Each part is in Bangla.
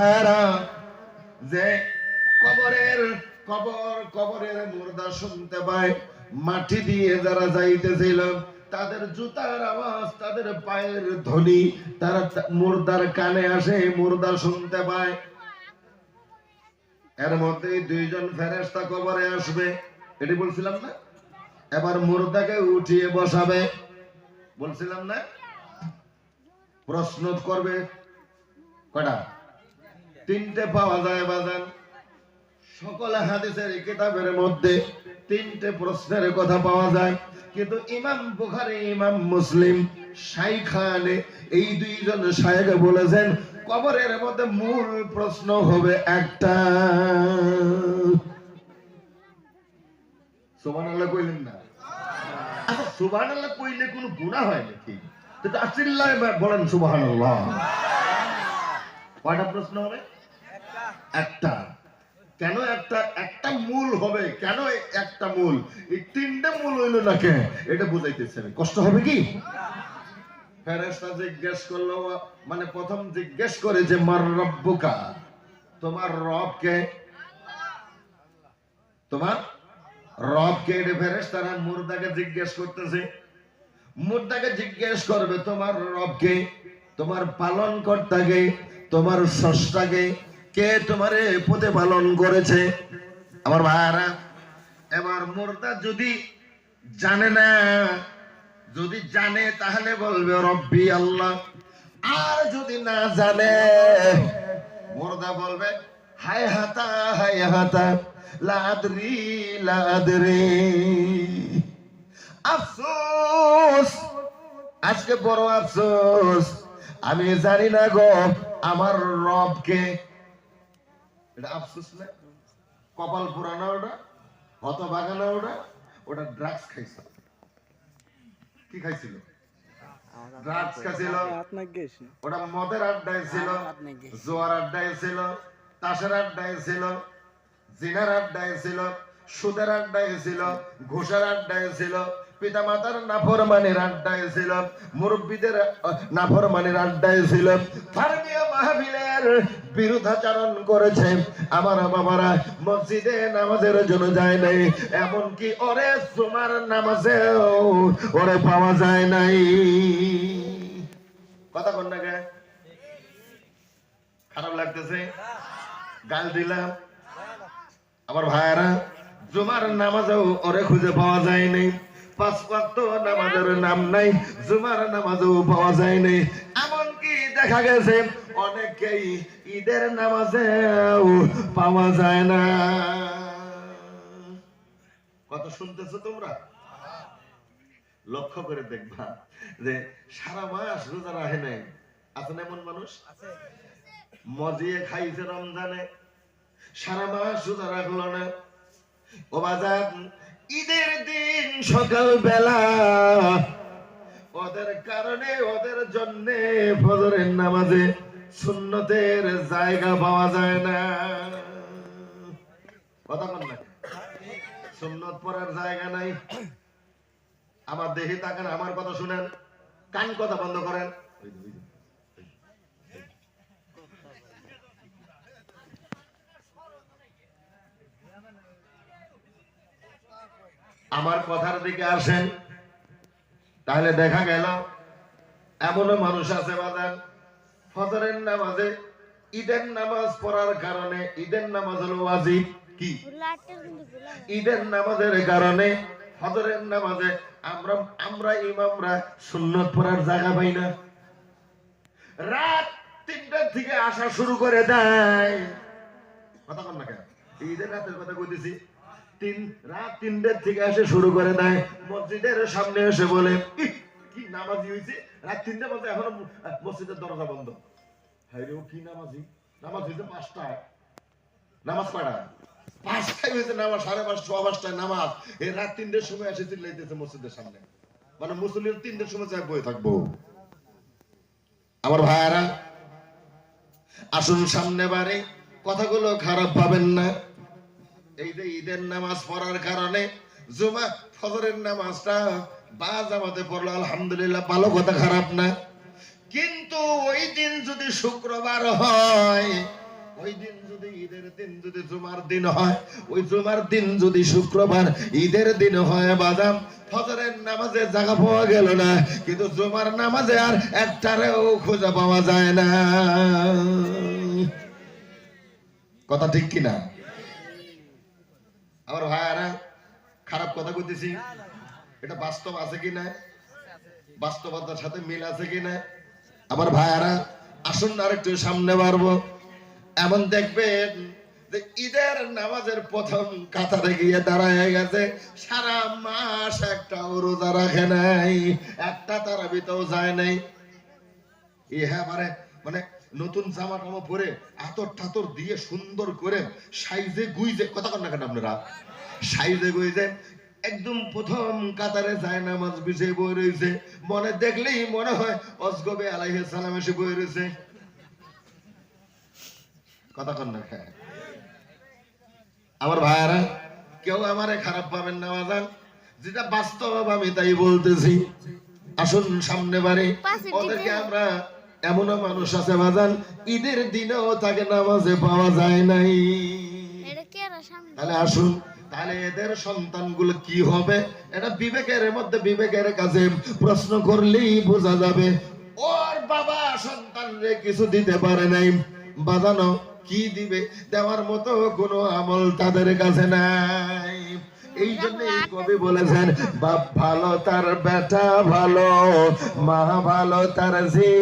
ভাইরা যে কবরের কবর, কবরের মুর্দা শুনতে পায়, মাটি দিয়ে যারা যাইতেছিল, তাদের জুতার আওয়াজ, তাদের পায়ের ধ্বনি, তারা মুর্দার কানে আসে, মুর্দা শুনতে পায়। এর মধ্যে দুইজন ফেরেশতা কবরে আসবে। এটি বলছিলাম না? এবার মুর্দাকে উঠিয়ে বসাবে। বলছিলাম না? প্রশ্ন করবে। কটা তিনটে পাওয়া যায় বাজান। সকল হাদিসের কিতাবের মধ্যে তিনটে প্রশ্নের কথা পাওয়া যায়। কিন্তু ইমাম বুখারী, ইমাম মুসলিম, শাইখানে এই দুইজন শায়েখ বলেছেন, কবরের মধ্যে মূল প্রশ্ন হবে একটা। সুবহানাল্লাহ কইলেন না? আচ্ছা সুবহানাল্লাহ কইলে কোনো গুনাহ হয় নাকি? চিল্লায় বলেন সুবহানাল্লাহ। কয়টা প্রশ্ন হবে? একটা। কেন একটা? একটা মূল হবে। কেন একটা মূল? এই তিনটা মূল হইল না কেন এটা বুঝাইতেছে। কষ্ট হবে কি? ফেরেশতা জিজ্ঞেস করল মানে প্রথম জিজ্ঞেস করে যে, মার রব্বুকা? তোমার রব কে? তোমার রব কে? এটা ফেরেশতারা মুর্দাকে জিজ্ঞেস করতেছে। মুর্দাকে জিজ্ঞেস করবে, তোমার রব কে? তোমার পালন কর্তাকে তোমার স্রষ্টাকে কে তোমারে প্রতিপালন করেছে? আমার ভাইয়ারা এবার মুর্দা যদি জানে না, যদি জানে তাহলে বলবে, রব্বি আল্লাহ। আর যদি না জানে, মুর্দা বলবে, হায় হাতা হায় হাতা লাদরি লাদরি আফসোস, আজকে বড় আফসোস। আমি জানি না গো, আমার রবকে এটা আফসোস না? কপাল পুরানো ওটা, হত ওটা ওটা ড্রাগস খাইছে। কি খাইছিল? ড্রাগস খাইছিল। ওটা মদের আড্ডায় ছিল, জোয়ার আড্ডায় ছিল, তাসের আড্ডায় ছিল, জিনার আড্ডায় ছিল সুদের আড্ডায় ছিল ঘুষের আড্ডায় ছিল পিতা মাতার নাফরমানির আড্ডায় ছিল মুরব্বীদের নাফরমানির আড্ডায় ছিল ধর্মীয় মাহফিলের বিরুদ্ধাচরণ করেছে। আমার বাবারা মসজিদে নামাজের জন্য যায় নাই, এমনকি ওরে জুমার নামাজেও ওরে পাওয়া যায় নাই। কথা কন না খারাপ লাগতেছে? গাল দিলাম। আমার ভাইয়ারা জুমার নামাজেও ওরে খুঁজে পাওয়া যায় নাই। পাঁচ ওয়াক্ত নামাজের নাম নাই জুমার নামাজেও পাওয়া যায় নাই। এমনকি দেখা গেছে অনেকেই ঈদের নামাজেও পাওয়া যায় না। কত শুনতেছো তোমরা? লক্ষ্য করে দেখবা যে সারা মাস রোজা রাখে নাই। আছে না এমন মানুষ? মজিয়ে খাইছে রমজানে। সারা মাস রোজা রাখল না। ও বাজার, ঈদের দিন সকাল বেলা ওদের কারণে, ওদের জন্য ফজরের নামাজে সুন্নতের জায়গা পাওয়া যায় না। কথা বল সুন্নত পড়ার জায়গা নাই। আমার দেহে তাকান, আমার কথা শুনেন, কান কথা বন্ধ করেন ওই যে, ওই যে, ওই যে। আমার কথার দিকে আসেন। তাহলে দেখা গেল এমনও মানুষ আছে বাজান ফজরের নামাজে ঈদের নামাজ পড়ার কারণে ঈদের নামাজ হলো ওয়াজিব কি? ঈদের নামাজের কারণে ফজরের নামাজে আমরা আমরা ইমামরা সুন্নত পড়ার জায়গা পাই না। রাত তিনটার থেকে আসা শুরু করে দেয়। কথা কন না কেন? ঈদের রাতের কথা কইতেছি। তিন, রাত তিনটার থেকে এসে শুরু করে দেয়। মসজিদের সামনে এসে বলে কি নামাজি হয়েছে রাত তিনটা এখনও মসজিদের দরজা বন্ধ। রে কি নামাজি? নামাজ হয়েছে পাঁচটায়। নামাজ পাড়া? পাঁচটায় হয়েছে নামাজ, সাড়ে পাঁচ ছ পাঁচটায় নামাজ। এই রাত তিনটের সময় এসে চিল্লাইতেছে মসজিদের সামনে। মানে মুসলিম তিনটের সময় যায় বয়ে থাকব। আমার ভাইয়ারা, আসুন সামনে বারে কথাগুলো খারাপ পাবেন না। এই যে ঈদের নামাজ পড়ার কারণে জুমা, ফজরের নামাজটা বা জামাতে পড়ল, আলহামদুলিল্লাহ, ভালো কথা, খারাপ না। কিন্তু ওই দিন যদি শুক্রবার হয়, ওই দিন যদি জুমার দিন হয়, ওই জুমার দিন যদি শুক্রবার ঈদের দিন হয় বাদাম ফজরের নামাজে জায়গা পাওয়া গেল না, কিন্তু জুমার নামাজে আর একটারেও খোঁজা পাওয়া যায় না। কথা ঠিক কিনা? আমার ভাইয়ারা খারাপ কথা বলতেছি এটা বাস্তব আছে কিনা বাস্তবতার সাথে মিল আছে কিনা আমার ভাইয়ারা, আসুন আর একটু সামনে বাড়বো। এমন দেখবেন যে ঈদের নামাজের প্রথম কাতারে গিয়ে দাঁড়ায় গেছে, সারা মাস একটা রোজা রাখে নাই, একটা তারা যায় নাই। ইহা মানে মানে নতুন জামা টামা পরে আতর ঠাতর দিয়ে সুন্দর করে সাইজে গুইজে কথা কন না কেন আপনারা? সাইজে গুইজে একদম প্রথম কাতারে যায় নামাজ বিছিয়ে বই রয়েছে। মনে দেখলেই মনে হয় অসগবে আলাইহিস সালাম এসে বই রয়েছে। কথা কন না হ্যাঁ। আমার ভাইয়ারা কেউ আমারে খারাপ পাবেন না বাজান যেটা বাস্তব আমি তাই বলতেছি। আসুন সামনে বাড়ি। ওদেরকে আমরা এমনও মানুষ আছে বাজান ঈদের দিনেও তাকে নামাজে পাওয়া যায় নাই। তাহলে আসুন তাহলে এদের সন্তানগুলো কি হবে? এটা বিবেকের মধ্যে বিবেকের কাছে প্রশ্ন করলেই বোঝা যাবে। ওর বাবা সন্তানরে কিছু দিতে পারে নাই। বাজানো কি দিবে? দেওয়ার মতো কোনো আমল তাদের কাছে নাই। এই জন্য এই কবি বলেছেন বাপ ভালো তার বেটা ভালো মা ভালো তার ঝি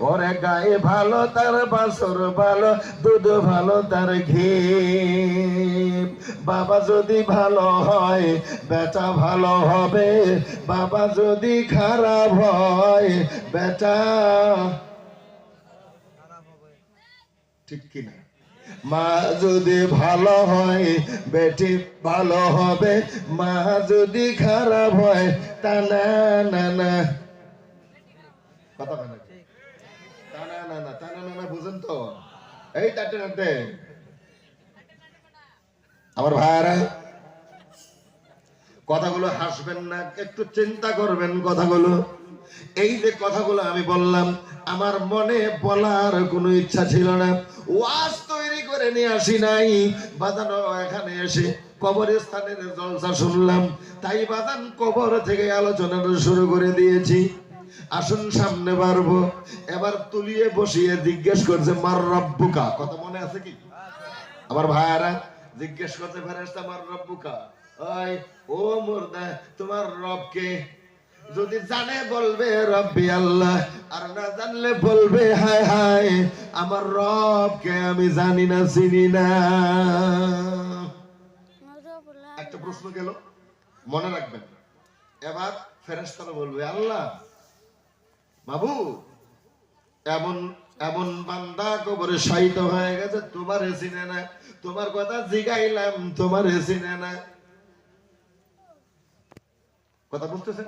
ওরে গায়ে ভালো তার বাসর ভালো দুধ ভালো তার ঘি বাবা যদি ভালো হয় বেটা ভালো হবে। বাবা যদি খারাপ হয় বেটা ঠিক কিনা? মা যদি ভালো হয়, বেটি ভালো হবে। মা যদি খারাপ হয়, তা না না না। কথা না না না, তা না না তো। এই আমার ভাইয়ারা কথাগুলো হাসবেন না, একটু চিন্তা করবেন কথাগুলো। এই যে কথাগুলো আমি বললাম, আমার মনে বলার কোনো ইচ্ছা ছিল না। ওয়াজ তৈরি করে নিয়ে আসি নাই, বাজানো এখানে এসে কবরস্থানের জলসা শুনলাম। তাই বাজান কবর থেকে আলোচনা শুরু করে দিয়েছি। আসুন সামনে পারব এবার তুলিয়ে বসিয়ে জিজ্ঞেস করছে, মার রব্বুকা? কথা মনে আছে কি? আমার ভাইয়ারা জিজ্ঞেস করতে ফেরেস্তা আমার রব্বুকা? ও মুর্দা, তোমার রবকে যদি জানে বলবে রব্বি আল্লাহ, আর না জানলে বলবে হায় হায়, আমার রবকে আমি জানি না, চিনি না। একটা প্রশ্ন গেল, মনে রাখবেন। এবার ফেরেস্তারা বলবে, আল্লাহ, বাবু, এমন এমন বান্দা কবরে শায়িত হয়ে গেছে, তোমার চিনে না, তোমার কথা জিগাইলাম, তোমার চিনে না। কথা বুঝতেছেন